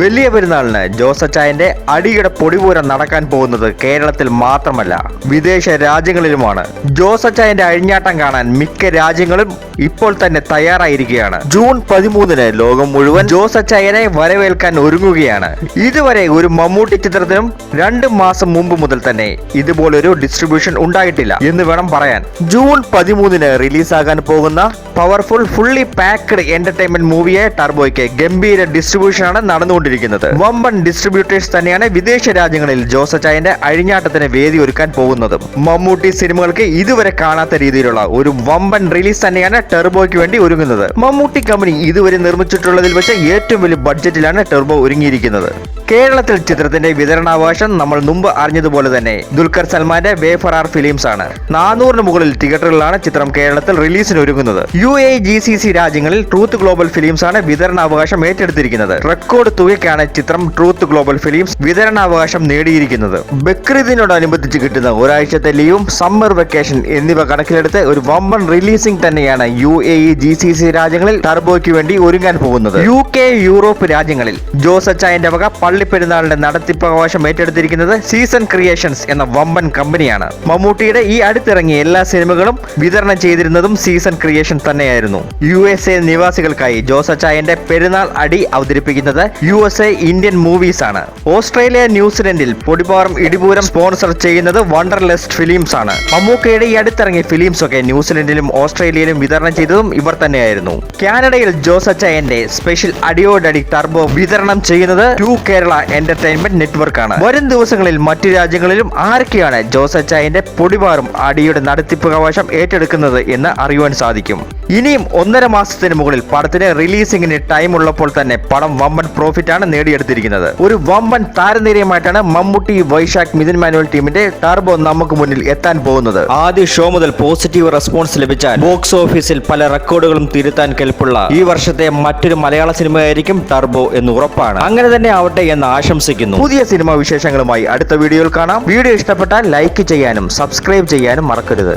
വലിയ പെരുന്നാളിന് ജോസച്ചായന്റെ അടിയുടെ പൊടിപൂരം നടക്കാൻ പോകുന്നത് കേരളത്തിൽ മാത്രമല്ല വിദേശ രാജ്യങ്ങളിലുമാണ്. ജോസച്ചായന്റെ അഴിഞ്ഞാട്ടം കാണാൻ മിക്ക രാജ്യങ്ങളും ഇപ്പോൾ തന്നെ തയ്യാറായിരിക്കുകയാണ്. ജൂൺ പതിമൂന്നിന് ലോകം മുഴുവൻ ജോസച്ചായനെ വരവേൽക്കാൻ ഒരുങ്ങുകയാണ്. ഇതുവരെ ഒരു മമ്മൂട്ടി ചിത്രത്തിനും രണ്ട് മാസം മുമ്പ് മുതൽ തന്നെ ഇതുപോലൊരു ഡിസ്ട്രിബ്യൂഷൻ ഉണ്ടായിട്ടില്ല എന്ന് വേണം പറയാൻ. ജൂൺ പതിമൂന്നിന് റിലീസാകാൻ പോകുന്ന പവർഫുൾ ഫുള്ളി പാക്ക്ഡ് എന്റർടൈൻമെന്റ് മൂവിയെ ടർബോയ്ക്ക് ഗംഭീര ഡിസ്ട്രിബ്യൂഷനാണ് നടന്നുകൊണ്ടിരിക്കുന്നത്. വമ്പൻ ഡിസ്ട്രിബ്യൂട്ടേഴ്സ് തന്നെയാണ് വിദേശ രാജ്യങ്ങളിൽ ജോസച്ചായന്റെ അഴിഞ്ഞാട്ടത്തിന് വേദി ഒരുക്കാൻ പോകുന്നതും. മമ്മൂട്ടി സിനിമകൾക്ക് ഇതുവരെ കാണാത്ത രീതിയിലുള്ള ഒരു വമ്പൻ റിലീസ് തന്നെയാണ് ടെർബോയ്ക്ക് വേണ്ടി ഒരുങ്ങുന്നത്. മമ്മൂട്ടി കമ്പനി ഇതുവരെ നിർമ്മിച്ചിട്ടുള്ളതിൽ വെച്ച് ഏറ്റവും വലിയ ബഡ്ജറ്റിലാണ് ടെർബോ ഒരുങ്ങിയിരിക്കുന്നത്. കേരളത്തിൽ ചിത്രത്തിന്റെ വിതരണാവകാശം നമ്മൾ മുമ്പ് അറിഞ്ഞതുപോലെ തന്നെ. ദുൽഖർ സൽമാന്റെ വേഫറാർ ഫിലിംസ് ആണ് നാനൂറിന് മുകളിൽ തിയേറ്ററുകളിലാണ് ചിത്രം കേരളത്തിൽ റിലീസിന് ഒരുങ്ങുന്നത് U A G C C രാജ്യങ്ങളിൽ ട്രൂത്ത് ഗ്ലോബൽ ഫിലിംസ് ആണ് വിതരണാവകാശം ഏറ്റെടുത്തിരിക്കുന്നത്. റെക്കോർഡ് തുകയ്ക്കാണ് ചിത്രം ട്രൂത്ത് ഗ്ലോബൽ ഫിലിംസ് വിതരണാവകാശം നേടിയിരിക്കുന്നത്. ബക്രീദിനോടനുബന്ധിച്ച് കിട്ടുന്ന ഒരാഴ്ചത്തെ ലീവും സമ്മർ വെക്കേഷൻ എന്നിവ കണക്കിലെടുത്ത് ഒരു വമ്പൻ റിലീസിംഗ് തന്നെയാണ് U A G C C രാജ്യങ്ങളിൽ ടർബോയ്ക്ക് വേണ്ടി ഒരുങ്ങാൻ പോകുന്നത്. യു കെ യൂറോപ്പ് രാജ്യങ്ങളിൽ ജോസച്ചായന്റെ വക പള്ളിപ്പെരുന്നാളിന്റെ നടത്തിപ്പവകാശം ഏറ്റെടുത്തിരിക്കുന്നത് സീസൺ ക്രിയേഷൻസ് എന്ന വമ്പൻ കമ്പനിയാണ്. മമ്മൂട്ടിയുടെ ഈ അടുത്തിറങ്ങിയ എല്ലാ സിനിമകളും വിതരണം ചെയ്തിരുന്നതും സീസൺ ക്രിയേഷൻ തന്നെയായിരുന്നു. യു എസ് എ നിവാസികൾക്കായി ജോസച്ചായന്റെ പെരുന്നാൾ അടി അവതരിപ്പിക്കുന്നത് U S A Indian Movies ആണ്. ഓസ്ട്രേലിയ ന്യൂസിലൻഡിൽ പൊടിപാറും ഇടിപൂരം സ്പോൺസർ ചെയ്യുന്നത് വണ്ടർലെസ്റ്റ് ഫിലിംസ് ആണ്. മമ്മൂക്കയുടെ ഈ അടുത്തിറങ്ങിയ ഫിലിംസ് ഒക്കെ ന്യൂസിലൻഡിലും ഓസ്ട്രേലിയയിലും വിതരണം ചെയ്തതും ഇവർ തന്നെയായിരുന്നു. കാനഡയിൽ ജോസച്ചായന്റെ സ്പെഷ്യൽ അടിയോടടി ടർബോ വിതരണം ചെയ്യുന്നത് ടു കേരള എന്റർടൈൻമെന്റ് നെറ്റ്വർക്കാണ് വരും ദിവസങ്ങളിൽ മറ്റു രാജ്യങ്ങളിലും ആരൊക്കെയാണ് ജോസച്ചായന്റെ പൊടിപാറും അടിയുടെ നടത്തിപ്പ് അവകാശം ഏറ്റെടുക്കുന്നത് എന്ന് അറിയുവാൻ സാധിക്കും. ഇനിയും ഒന്നര മാസത്തിന് മുകളിൽ പടത്തിന് റിലീസിംഗിന് ടൈം ഉള്ളപ്പോൾ തന്നെ പടം വമ്പൻ പ്രോഫിറ്റ് ആണ് നേടിയെടുത്തിരിക്കുന്നത്. ഒരു വമ്പൻ താരനിരയുമായിട്ടാണ് മമ്മൂട്ടി വൈശാഖ് മിഥുൻ മാനുവൽ ടീമിന്റെ ടർബോ നമുക്ക് മുന്നിൽ എത്താൻ പോകുന്നത്. ആദ്യ ഷോ മുതൽ പോസിറ്റീവ് റെസ്പോൺസ് ലഭിച്ചാൽ ബോക്സ് ഓഫീസിൽ പല റെക്കോർഡുകളും തിരുത്താൻ കെൽപ്പുള്ള ഈ വർഷത്തെ മറ്റൊരു മലയാള സിനിമയായിരിക്കും ടർബോ എന്ന് ഉറപ്പാണ്. അങ്ങനെ തന്നെ ആവട്ടെ എന്ന് ആശംസിക്കുന്നു. പുതിയ സിനിമാ വിശേഷങ്ങളുമായി അടുത്ത വീഡിയോയിൽ കാണാം. വീഡിയോ ഇഷ്ടപ്പെട്ടാൽ ലൈക്ക് ചെയ്യാനും സബ്സ്ക്രൈബ് ചെയ്യാനും മറക്കരുത്.